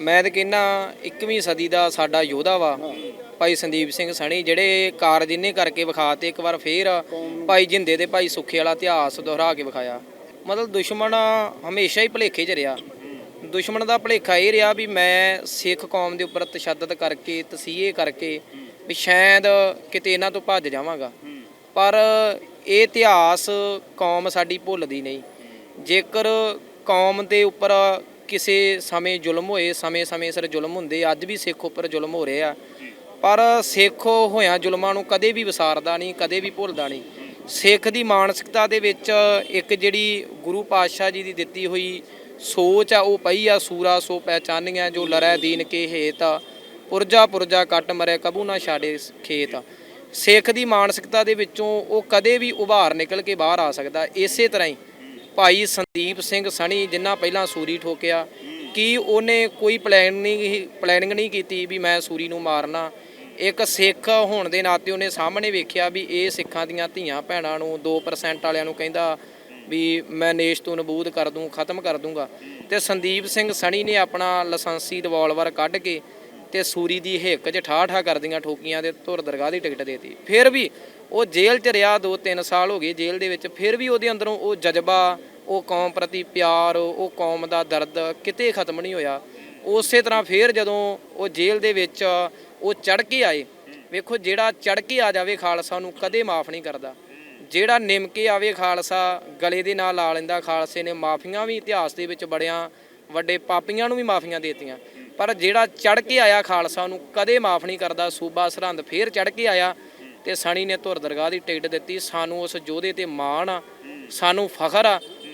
ਮੈਂ ਤਾਂ ਕਹਿੰਨਾ 21ਵੀਂ ਸਦੀ ਦਾ ਸਾਡਾ ਯੋਧਾ ਵਾ ਭਾਈ ਸੰਦੀਪ ਸਿੰਘ ਸਣੀ ਜਿਹੜੇ ਕਾਰਜ ਇਹਨੇ ਕਰਕੇ ਵਿਖਾਤੇ ਇੱਕ ਵਾਰ ਫੇਰ ਭਾਈ ਜਿੰਦੇ ਦੇ ਭਾਈ ਸੁੱਖੇ ਵਾਲਾ ਇਤਿਹਾਸ ਦੁਹਰਾ ਕੇ ਵਿਖਾਇਆ। ਮਤਲਬ ਦੁਸ਼ਮਣ ਹਮੇਸ਼ਾ ਹੀ ਭੁਲੇਖੇ 'ਚ ਰਿਹਾ। ਦੁਸ਼ਮਣ ਦਾ ਭੁਲੇਖਾ ਇਹ ਰਿਹਾ ਵੀ ਮੈਂ ਸਿੱਖ ਕੌਮ ਦੇ ਉੱਪਰ ਤਸ਼ੱਦਦ ਕਰਕੇ ਤਸੀਹੇ ਕਰਕੇ ਵੀ ਸ਼ਾਇਦ ਕਿਤੇ ਇਹਨਾਂ ਤੋਂ ਭੱਜ ਜਾਵਾਂਗਾ। ਪਰ ਇਹ ਇਤਿਹਾਸ ਕੌਮ ਸਾਡੀ ਭੁੱਲਦੀ ਨਹੀਂ। ਜੇਕਰ ਕੌਮ ਦੇ ਉੱਪਰ ਕਿਸੇ ਸਮੇਂ ਜ਼ੁਲਮ ਹੋਏ ਸਮੇਂ-ਸਮੇਂ ਸਿਰ ਜ਼ੁਲਮ ਹੁੰਦੇ ਅੱਜ ਵੀ ਸਿੱਖ ਉੱਪਰ ਜ਼ੁਲਮ ਹੋ ਰਹੇ। ਆ ਪਰ ਸਿੱਖ ਹੋਇਆਂ ਜ਼ੁਲਮਾਂ ਨੂੰ ਕਦੇ ਵੀ ਵਿਸਾਰਦਾ ਨਹੀਂ ਕਦੇ ਵੀ ਭੁੱਲਦਾ ਨਹੀਂ। ਸਿੱਖ ਦੀ ਮਾਨਸਿਕਤਾ ਦੇ ਵਿੱਚ ਇੱਕ ਜਿਹੜੀ ਗੁਰੂ ਪਾਤਸ਼ਾਹ ਜੀ ਦੀ ਦਿੱਤੀ ਹੋਈ ਸੋਚ ਆ ਉਹ ਪਈ ਆ ਸੂਰਾ ਸੋ ਪਹਿਚਾਨੀਆਂ ਜੋ ਲਰੈ ਦੀਨ ਕੇ ਹੇਤ ਪੁਰਜਾ ਪੁਰਜਾ ਕੱਟ ਮਰੇ ਕਬੂ ਨਾ ਛਾੜੇ ਖੇਤ ਸਿੱਖ ਦੀ ਮਾਨਸਿਕਤਾ ਦੇ ਵਿੱਚੋਂ ਉਹ ਕਦੇ ਵੀ ਉਭਾਰ ਨਿਕਲ ਕੇ ਬਾਹਰ ਆ ਸਕਦਾ ਇਸੇ ਤਰ੍ਹਾਂ ਹੀ ਭਾਈ ਸੰਦੀਪ ਸਿੰਘ ਸਣੀ ਜਿੰਨਾ ਪਹਿਲਾਂ ਸੂਰੀ ਠੋਕਿਆ, ਕੀ ਉਹਨੇ ਕੋਈ ਪਲੈਨਿੰਗ ਪਲੈਨਿੰਗ ਨਹੀਂ ਕੀਤੀ ਵੀ ਮੈਂ ਸੂਰੀ ਨੂੰ ਮਾਰਨਾ? ਇੱਕ ਸਿੱਖ ਹੋਣ ਦੇ ਨਾਤੇ ਉਹਨੇ ਸਾਹਮਣੇ ਵੇਖਿਆ ਵੀ ਇਹ ਸਿੱਖਾਂ ਦੀਆਂ ਧੀਆਂ ਭੈਣਾਂ ਨੂੰ 2% ਵਾਲਿਆਂ ਨੂੰ ਕਹਿੰਦਾ ਵੀ ਮੈਂ ਨੇਸ਼ ਤੋਂ ਨਬੂਦ ਕਰ ਦੂੰ, ਖਤਮ ਕਰ ਦੂੰਗਾ। ਤੇ ਸੰਦੀਪ ਸਿੰਘ ਸਣੀ ਨੇ ਆਪਣਾ ਲਾਇਸੈਂਸੀ ਰਿਵਾਲਵਰ ਕੱਢ ਕੇ ਤੇ ਸੂਰੀ ਦੀ ਹਿੱਕ 'ਚ ਠਾ ਠਾ ਕਰਦੀਆਂ ਠੋਕੀਆਂ ਤੇ ਧੁਰ ਦਰਗਾਹ ਦੀ ਟਿਕਟ ਦੇਤੀ। ਫਿਰ ਵੀ ਉਹ ਜੇਲ੍ਹ 'ਚ ਰਿਹਾ 2-3 ਸਾਲ ਹੋ ਗਏ ਜੇਲ੍ਹ ਦੇ ਵਿੱਚ, ਫਿਰ ਵੀ ਉਹਦੇ ਅੰਦਰੋਂ ਉਹ ਜਜ਼ਬਾ, ਉਹ ਕੌਮ ਪ੍ਰਤੀ ਪਿਆਰ, ਉਹ ਕੌਮ ਦਾ ਦਰਦ ਕਿਤੇ ਖਤਮ ਨਹੀਂ ਹੋਇਆ। ਉਸੇ ਤਰ੍ਹਾਂ ਫਿਰ ਜਦੋਂ ਉਹ ਜੇਲ੍ਹ ਦੇ ਵਿੱਚ ਉਹ ਚੜ ਕੇ ਆਏ, ਵੇਖੋ ਜਿਹੜਾ ਚੜ ਕੇ ਆ ਜਾਵੇ ਖਾਲਸਾ ਨੂੰ ਕਦੇ ਮਾਫ ਨਹੀਂ ਕਰਦਾ। ਜਿਹੜਾ ਨਿਮ ਕੇ ਆਵੇ ਖਾਲਸਾ, ਗਲੇ ਦੇ ਨਾਲ ਲਾ ਲੈਂਦਾ ਖਾਲਸੇ ਨੇ, ਮਾਫੀਆਂ ਵੀ ਇਤਿਹਾਸ ਦੇ ਵਿੱਚ ਬੜਿਆਂ ਵੱਡੇ ਪਾਪੀਆਂ ਨੂੰ ਵੀ ਮਾਫੀਆਂ ਦੇਤੀਆਂ। ਪਰ ਜਿਹੜਾ ਚੜ ਕੇ ਆਇਆ ਖਾਲਸਾ ਨੂੰ ਕਦੇ ਮਾਫ ਨਹੀਂ ਕਰਦਾ, ਸੂਬਾ ਸਰਹੰਦ ਫੇਰ ਚੜ ਕੇ ਆਇਆ। ਤੇ ਸਣੀ ਨੇ ਧੁਰ ਦਰਗਾਹ ਦੀ ਟਿਕਟ ਦਿੱਤੀ। ਸਾਨੂੰ ਉਸ ਯੋਧੇ ਤੇ ਮਾਣ ਆ। ਸਾਨੂੰ ਫਖਰ ਆ।